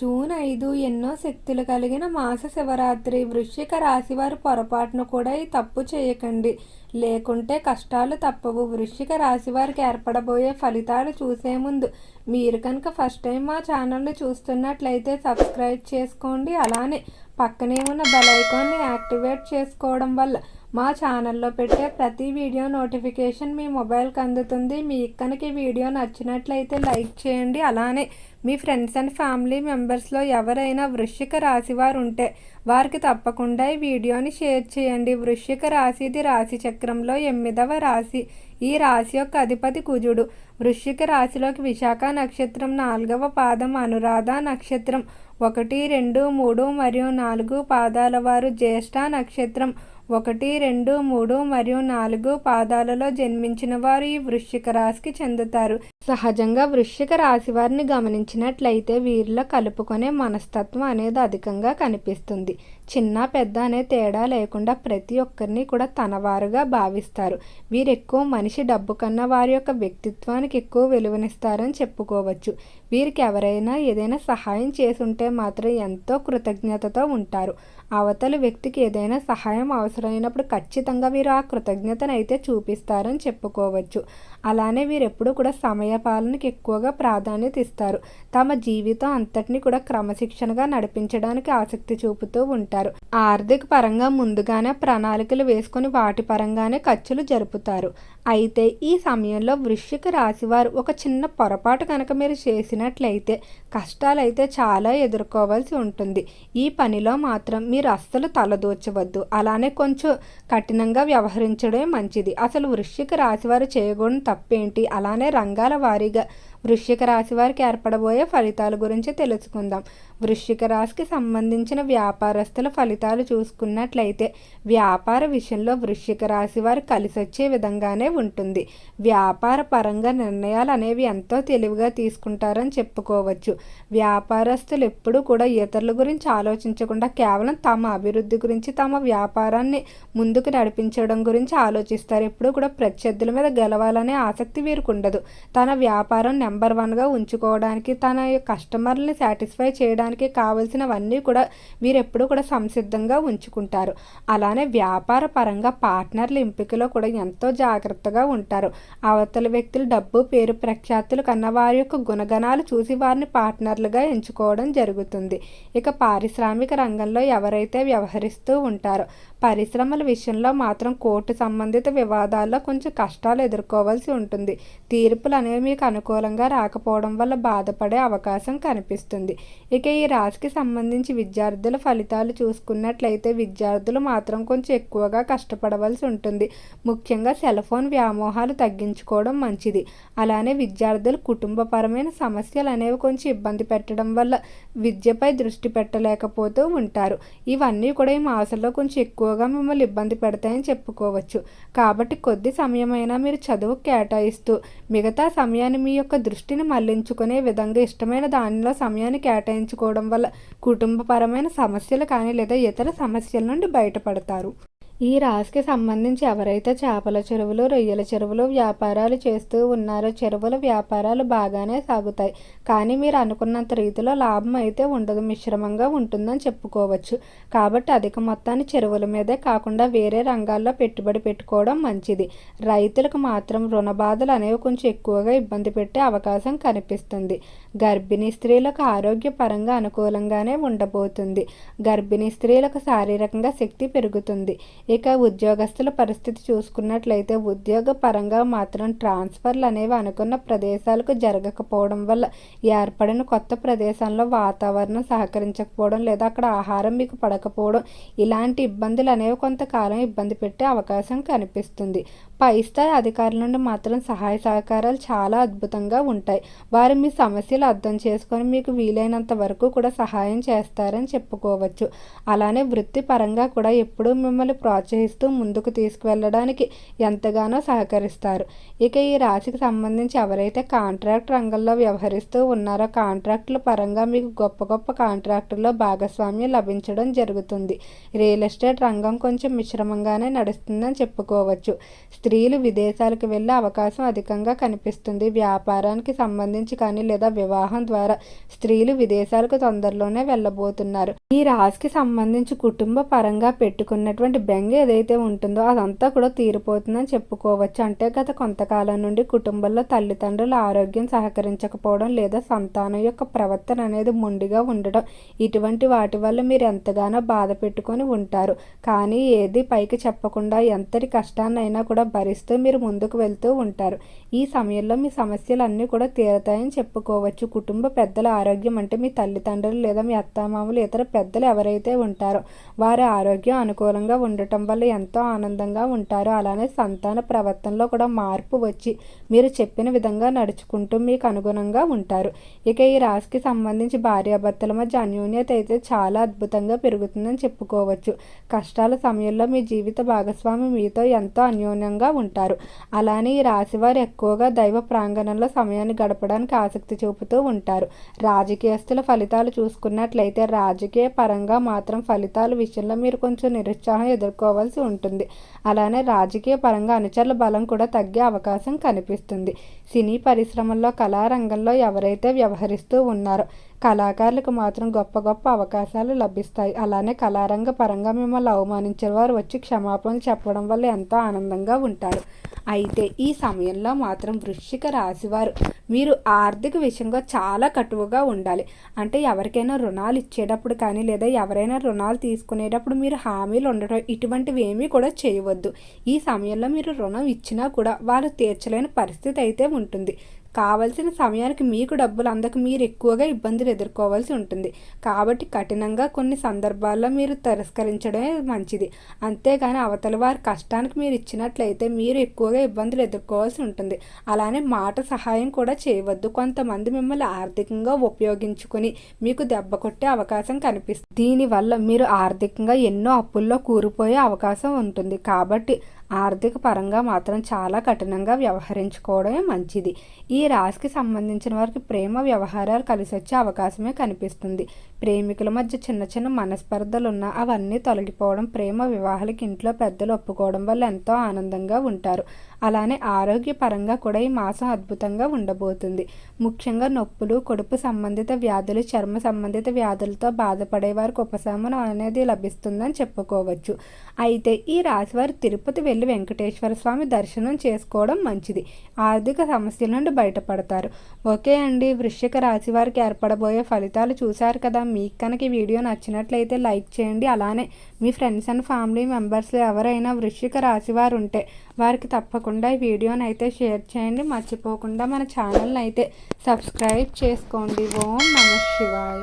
June ఐదు ఎన్నో శక్తులు కలిగిన మాస శివరాత్రి వృశ్చిక రాశి వారు పొరపాటును కూడా ఈ తప్పు చేయకండి. లేకుంటే కష్టాలు తప్పవు. వృశ్చిక రాశి వారికి ఏర్పడబోయే ఫలితాలు చూసే ముందు మీరు కనుక ఫస్ట్ టైం మా ఛానల్ని చూస్తున్నట్లయితే సబ్స్క్రైబ్ చేసుకోండి. అలానే పక్కనే ఉన్న బెల్ ఐకాన్ని యాక్టివేట్ చేసుకోవడం వల్ల మా ఛానల్లో పెట్టే ప్రతి వీడియో నోటిఫికేషన్ మీ మొబైల్కి అందుతుంది. మీ ఇక్కనికి వీడియో నచ్చినట్లయితే లైక్ చేయండి. అలానే మీ ఫ్రెండ్స్ అండ్ ఫ్యామిలీ మెంబర్స్లో ఎవరైనా వృశ్చిక రాశి వారు ఉంటే వారికి తప్పకుండా ఈ వీడియోని షేర్ చేయండి. వృశ్చిక రాశిది రాశి చక్రంలో ఎనిమిదవ రాశి. ఈ రాశి యొక్క అధిపతి కుజుడు. వృశ్చిక రాశిలోకి విశాఖ నక్షత్రం నాలుగవ పాదం అనురాధ నక్షత్రం ఒకటి రెండు మూడు మరియు నాలుగు పాదాల వారు జ్యేష్ఠ నక్షత్రం ఒకటి రెండు మూడు మరియు నాలుగు పాదాలలో జన్మించిన వారు ఈ వృశ్చిక రాశికి చెందుతారు. సహజంగా వృశ్చిక రాశి వారిని గమనించినట్లయితే వీరిలో కలుపుకునే మనస్తత్వం అనేది అధికంగా కనిపిస్తుంది. చిన్న పెద్ద అనే తేడా లేకుండా ప్రతి ఒక్కరిని కూడా తనవారుగా భావిస్తారు. వీరు ఎక్కువ మనిషి డబ్బు కన్నా వారి యొక్క వ్యక్తిత్వానికి ఎక్కువ విలువనిస్తారని చెప్పుకోవచ్చు. వీరికి ఎవరైనా ఏదైనా సహాయం చేసుంటే మాత్రం ఎంతో కృతజ్ఞతతో ఉంటారు. అవతలి వ్యక్తికి ఏదైనా సహాయం అవసరం అవసరమైనప్పుడు ఖచ్చితంగా వీరు ఆ కృతజ్ఞతను అయితే చూపిస్తారని చెప్పుకోవచ్చు. అలానే వీరు ఎప్పుడూ కూడా సమయపాలనకి ఎక్కువగా ప్రాధాన్యత ఇస్తారు. తమ జీవితం అంతటిని కూడా క్రమశిక్షణగా నడిపించడానికి ఆసక్తి చూపుతూ ఉంటారు. ఆర్థిక పరంగా ముందుగానే ప్రణాళికలు వేసుకొని వాటి పరంగానే ఖర్చులు జరుపుతారు. అయితే ఈ సమయంలో వృశ్చిక రాశివారు ఒక చిన్న పొరపాటు కనుక మీరు చేసినట్లయితే కష్టాలు అయితే చాలా ఎదుర్కోవాల్సి ఉంటుంది. ఈ పనిలో మాత్రం మీరు అస్సలు తలదూర్చవద్దు. అలానే కొంచెం కఠినంగా వ్యవహరించడమే మంచిది. అసలు వృశ్చిక రాశివారు చేయకూడని తప్పేంటి? అలానే రంగాల వారీగా వృశ్చిక రాశి వారికి ఏర్పడబోయే ఫలితాల గురించి తెలుసుకుందాం. వృశ్చిక రాశికి సంబంధించిన వ్యాపారస్తుల ఫలితాలు చూసుకున్నట్లయితే వ్యాపార విషయంలో వృశ్చిక రాశి వారు కలిసి వచ్చే విధంగానే ఉంటుంది. వ్యాపార పరంగా నిర్ణయాలు అనేవి ఎంతో తెలివిగా తీసుకుంటారని చెప్పుకోవచ్చు. వ్యాపారస్తులు ఎప్పుడూ కూడా ఇతరుల గురించి ఆలోచించకుండా కేవలం తమ అభివృద్ధి గురించి తమ వ్యాపారాన్ని ముందుకు నడిపించడం గురించి ఆలోచిస్తారు. ఎప్పుడూ కూడా ప్రత్యర్థుల మీద గెలవాలనే ఆసక్తి వీరికి ఉండదు తన వ్యాపారం నెంబర్ వన్గా ఉంచుకోవడానికి తన కస్టమర్ని సాటిస్ఫై చేయడానికి కావలసినవన్నీ కూడా మీరు ఎప్పుడూ కూడా సంసిద్ధంగా ఉంచుకుంటారు. అలానే వ్యాపార పరంగా పార్ట్నర్ల ఎంపికలో కూడా ఎంతో జాగ్రత్తగా ఉంటారు. అవతల వ్యక్తులు డబ్బు పేరు ప్రఖ్యాతులు కన్నా వారి యొక్క గుణగణాలు చూసి వారిని పార్ట్నర్లుగా ఎంచుకోవడం జరుగుతుంది. ఇక పారిశ్రామిక రంగంలో ఎవరైతే వ్యవహరిస్తూ ఉంటారో పరిశ్రమల విషయంలో మాత్రం కోర్టు సంబంధిత వివాదాల్లో కొంచెం కష్టాలు ఎదుర్కోవాల్సి ఉంటుంది. తీర్పులు అనేవి మీకు అనుకూలంగా రాకపోవడం వల్ల బాధపడే అవకాశం కనిపిస్తుంది. ఇక ఈ ఈ రాశికి సంబంధించి విద్యార్థుల ఫలితాలు చూసుకున్నట్లయితే విద్యార్థులు మాత్రం కొంచెం ఎక్కువగా కష్టపడవలసి ఉంటుంది. ముఖ్యంగా సెల్ ఫోన్ వ్యామోహాలు తగ్గించుకోవడం మంచిది. అలానే విద్యార్థులు కుటుంబపరమైన సమస్యలు అనేవి కొంచెం ఇబ్బంది పెట్టడం వల్ల విద్యపై దృష్టి పెట్టలేకపోతూ ఉంటారు. ఇవన్నీ కూడా ఈ మాసంలో కొంచెం ఎక్కువగా మిమ్మల్ని ఇబ్బంది పెడతాయని చెప్పుకోవచ్చు. కాబట్టి కొద్ది సమయమైనా మీరు చదువు కేటాయిస్తూ మిగతా సమయాన్ని మీ యొక్క దృష్టిని మళ్ళించుకునే విధంగా ఇష్టమైన దానిలో సమయాన్ని కేటాయించుకోవడం వల్ల కుటుంబపరమైన సమస్యలు కానీ లేదా ఇతర సమస్యల నుండి బయటపడతారు. ఈ రాశికి సంబంధించి ఎవరైతే చేపల చెరువులు రొయ్యల చెరువులు వ్యాపారాలు చేస్తూ ఉన్నారో చెరువుల వ్యాపారాలు బాగానే సాగుతాయి. కానీ మీరు అనుకున్నంత రీతిలో లాభం అయితే ఉండదు. మిశ్రమంగా ఉంటుందని చెప్పుకోవచ్చు. కాబట్టి అధిక మొత్తాన్ని చెరువుల మీదే కాకుండా వేరే రంగాల్లో పెట్టుబడి పెట్టుకోవడం మంచిది. రైతులకు మాత్రం రుణ బాధలు అనేవి కొంచెం ఎక్కువగా ఇబ్బంది పెట్టే అవకాశం కనిపిస్తుంది. గర్భిణీ స్త్రీలకు ఆరోగ్యపరంగా అనుకూలంగానే ఉండబోతుంది. గర్భిణీ స్త్రీలకు శారీరకంగా శక్తి పెరుగుతుంది. ఇక ఉద్యోగస్తుల పరిస్థితి చూసుకున్నట్లయితే ఉద్యోగ పరంగా మాత్రం ట్రాన్స్ఫర్లు అనేవి అనుకున్న ప్రదేశాలకు జరగకపోవడం వల్ల ఏర్పడిన కొత్త ప్రదేశంలో వాతావరణం సహకరించకపోవడం లేదా అక్కడ ఆహారం మీకు పడకపోవడం ఇలాంటి ఇబ్బందులు అనేవి కొంతకాలం ఇబ్బంది పెట్టే అవకాశం కనిపిస్తుంది. పై స్థాయి అధికారుల నుండి మాత్రం సహాయ సహకారాలు చాలా అద్భుతంగా ఉంటాయి. వారు మీ సమస్యలు అర్థం చేసుకొని మీకు వీలైనంత వరకు కూడా సహాయం చేస్తారని చెప్పుకోవచ్చు. అలానే వృత్తిపరంగా కూడా ఎప్పుడూ మిమ్మల్ని ప్రోత్సహిస్తూ ముందుకు తీసుకువెళ్ళడానికి ఎంతగానో సహకరిస్తారు. ఇక ఈ రాశికి సంబంధించి ఎవరైతే కాంట్రాక్ట్ రంగంలో వ్యవహరిస్తూ ఉన్నారో కాంట్రాక్టుల పరంగా మీకు గొప్ప గొప్ప కాంట్రాక్టుల్లో భాగస్వామ్యం లభించడం జరుగుతుంది. రియల్ ఎస్టేట్ రంగం కొంచెం మిశ్రమంగానే నడుస్తుందని చెప్పుకోవచ్చు. స్త్రీలు విదేశాలకు వెళ్ళే అవకాశం అధికంగా కనిపిస్తుంది. వ్యాపారానికి సంబంధించి కానీ లేదా వివాహం ద్వారా స్త్రీలు విదేశాలకు తొందరలోనే వెళ్ళబోతున్నారు. ఈ రాశికి సంబంధించి కుటుంబ పరంగా పెట్టుకున్నటువంటి బెంగ ఏదైతే ఉంటుందో అదంతా కూడా తీరిపోతుందని చెప్పుకోవచ్చు. అంటే గత కొంతకాలం నుండి కుటుంబంలో తల్లిదండ్రుల ఆరోగ్యం సహకరించకపోవడం లేదా సంతానం యొక్క ప్రవర్తన అనేది మొండిగా ఉండడం ఇటువంటి వాటి వల్ల మీరు ఎంతగానో బాధ పెట్టుకొని ఉంటారు. కానీ ఏది పైకి చెప్పకుండా ఎంతటి కష్టాన్నైనా కూడా భరిస్తూ మీరు ముందుకు వెళ్తూ ఉంటారు. ఈ సమయంలో మీ సమస్యలన్నీ కూడా తీరతాయని చెప్పుకోవచ్చు. కుటుంబ పెద్దల ఆరోగ్యం అంటే మీ తల్లిదండ్రులు లేదా మీ అత్తామామలు ఇతర పెద్దలు ఎవరైతే ఉంటారో వారి ఆరోగ్యం అనుకూలంగా ఉండటం వల్ల ఎంతో ఆనందంగా ఉంటారు. అలానే సంతాన ప్రవర్తనలో కూడా మార్పు వచ్చి మీరు చెప్పిన విధంగా నడుచుకుంటూ మీకు అనుగుణంగా ఉంటారు. ఇక ఈ రాశికి సంబంధించి భార్యాభర్తల మధ్య అన్యోన్యత అయితే చాలా అద్భుతంగా పెరుగుతుందని చెప్పుకోవచ్చు. కష్టాల సమయంలో మీ జీవిత భాగస్వామి మీతో ఎంతో అన్యోన్యంగా ఉంటారు. అలానే ఈ రాశి వారు ఎక్కువగా దైవ ప్రాంగణంలో సమయాన్ని గడపడానికి ఆసక్తి చూపుతూ ఉంటారు. రాజకీయస్తుల ఫలితాలు చూసుకున్నట్లయితే రాజకీయ పరంగా మాత్రం ఫలితాల విషయంలో మీరు కొంచెం నిరుత్సాహం ఎదుర్కోవాల్సి ఉంటుంది. అలానే రాజకీయ పరంగా అనుచరుల బలం కూడా తగ్గే అవకాశం కనిపిస్తుంది. సినీ పరిశ్రమల్లో కళారంగంలో ఎవరైతే వ్యవహరిస్తూ ఉన్నారో కళాకారులకు మాత్రం గొప్ప గొప్ప అవకాశాలు లభిస్తాయి. అలానే కళారంగ పరంగా మిమ్మల్ని అవమానించిన వారు వచ్చి క్షమాపణలు చెప్పడం వల్ల ఎంతో ఆనందంగా ఉంటారు. అయితే ఈ సమయంలో మాత్రం వృశ్చిక రాశివారు మీరు ఆర్థిక విషయంగా చాలా కటువుగా ఉండాలి. అంటే ఎవరికైనా రుణాలు ఇచ్చేటప్పుడు కానీ లేదా ఎవరైనా రుణాలు తీసుకునేటప్పుడు మీరు హామీలు ఉండటం ఇటువంటివి ఏమీ కూడా చేయవద్దు. ఈ సమయంలో మీరు రుణం ఇచ్చినా కూడా వారు తీర్చలేని పరిస్థితి అయితే ఉంటుంది. కావలసిన సమయానికి మీకు డబ్బులు అందక మీరు ఎక్కువగా ఇబ్బందులు ఎదుర్కోవాల్సి ఉంటుంది. కాబట్టి కఠినంగా కొన్ని సందర్భాల్లో మీరు తిరస్కరించడమే మంచిది. అంతేగాని అవతల వారి కష్టానికి మీరు ఇచ్చినట్లయితే మీరు ఎక్కువగా ఇబ్బందులు ఎదుర్కోవాల్సి ఉంటుంది. అలానే మాట సహాయం కూడా చేయవద్దు. కొంతమంది మిమ్మల్ని ఆర్థికంగా ఉపయోగించుకొని మీకు దెబ్బ కొట్టే అవకాశం కనిపిస్తుంది. దీనివల్ల మీరు ఆర్థికంగా ఎన్నో అప్పుల్లో కూరిపోయే అవకాశం ఉంటుంది. కాబట్టి ఆర్థిక పరంగా మాత్రం చాలా కఠినంగా వ్యవహరించుకోవడమే మంచిది. ఈ రాశికి సంబంధించిన వారికి ప్రేమ వ్యవహారాలు కలిసి వచ్చే అవకాశమే కనిపిస్తుంది. ప్రేమికుల మధ్య చిన్న చిన్న మనస్పర్ధలు ఉన్నా అవన్నీ తొలగిపోవడం ప్రేమ వివాహాలకి ఇంట్లో పెద్దలు ఒప్పుకోవడం వల్ల ఎంతో ఆనందంగా ఉంటారు. అలానే ఆరోగ్యపరంగా కూడా ఈ మాసం అద్భుతంగా ఉండబోతుంది. ముఖ్యంగా నొప్పులు కడుపు సంబంధిత వ్యాధులు చర్మ సంబంధిత వ్యాధులతో బాధపడే వారికి ఉపశమనం అనేది లభిస్తుందని చెప్పుకోవచ్చు. అయితే ఈ రాశి వారు తిరుపతి వెళ్ళి వెంకటేశ్వర స్వామి దర్శనం చేసుకోవడం మంచిది. ఆర్థిక సమస్యల నుండి బయటపడతారు. ఓకే అండి. వృశ్చిక రాశి వారికి ఏర్పడబోయే ఫలితాలు చూశారు కదా. మీకు కనుక ఈ వీడియో నచ్చినట్లయితే లైక్ చేయండి. అలానే మీ ఫ్రెండ్స్ అండ్ ఫ్యామిలీ మెంబర్స్లో ఎవరైనా వృశ్చిక రాశి వారు ఉంటే వారికి తప్పకుండా ఈ వీడియోని అయితే షేర్ చేయండి. మర్చిపోకుండా మన ఛానల్ని అయితే సబ్స్క్రైబ్ చేసుకోండి. ఓం నమ శివాయ.